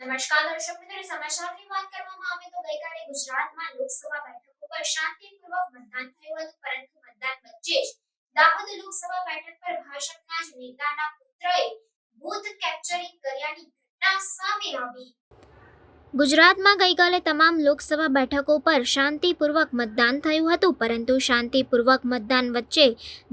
નમસ્કાર દર્શક મિત્રો, સમાચારની વાત કરવામાં આવે તો ગઈકાલે ગુજરાતમાં લોકસભા બેઠક ઉપર શાંતિપૂર્વક મતદાન થયું હતું, પરંતુ મતદાન વચ્ચે જ દાહોદ લોકસભા બેઠક પર ભાજપના જ નેતાના પુત્રએ બૂથ કેપ્ચરિંગ કર્યાની ઘટના સામે આવી ગુજરાતમાં ગઈકાલે તમામ લોકસભા બેઠકો પર શાંતિપૂર્વક મતદાન થયું હતું, પરંતુ શાંતિપૂર્વક મતદાન વચ્ચે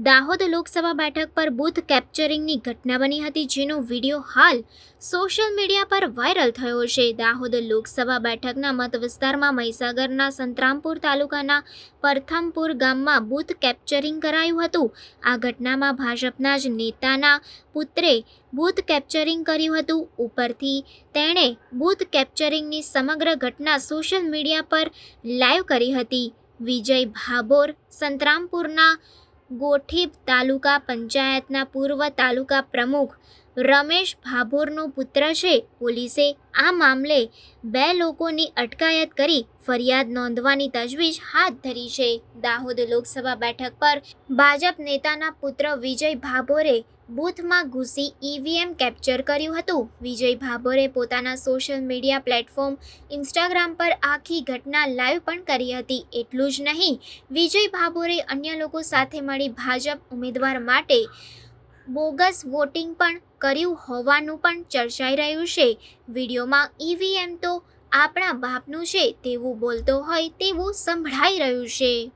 દાહોદ લોકસભા બેઠક પર બૂથ કેપ્ચરિંગની ઘટના બની હતી, જેનો વીડિયો હાલ સોશિયલ મીડિયા પર વાયરલ થયો છે. દાહોદ લોકસભા બેઠકના મત વિસ્તારમાં મહીસાગરના સંતરામપુર તાલુકાના પરથમપુર ગામમાં બૂથ કેપ્ચરિંગ કરાયું હતું. આ ઘટનામાં ભાજપના જ નેતાના પુત્રે બૂથ કેપ્ચરિંગ કર્યું હતું. ઉપરથી તેણે બૂથ કેપ્ચરિંગની સમગ્ર ઘટના સોશિયલ મીડિયા પર લાઈવ કરી હતી. વિજય ભાભોર, સંતરામપુરના ગોઠીબ તાલુકા પંચાયતના પૂર્વ તાલુકા પ્રમુખ રમેશ ભાભોરનો પુત્ર છે. પોલીસે આ મામલે બે લોકોની અટકાયત કરી ફરિયાદ નોંધવાની તજવીજ હાથ ધરી છે. દાહોદ લોકસભા બેઠક પર ભાજપ નેતાના પુત્ર વિજય ભાભોરે બૂથમાં ઘૂસી ઈવીએમ કેપ્ચર કર્યું હતું. વિજય ભાભોરે પોતાના સોશિયલ મીડિયા પ્લેટફોર્મ ઇન્સ્ટાગ્રામ પર આખી ઘટના લાઈવ પણ કરી હતી. એટલું જ નહીં, વિજય ભાભોરે અન્ય લોકો સાથે મળી ભાજપ ઉમેદવાર માટે બોગસ વોટિંગ પણ કર્યું હોવાનું પણ ચર્ચાઈ રહ્યું છે. વિડીયોમાં ઈવીએમ તો આપણા બાપનું છે તેવું બોલતો હોય તેવું સંભળાઈ રહ્યું છે.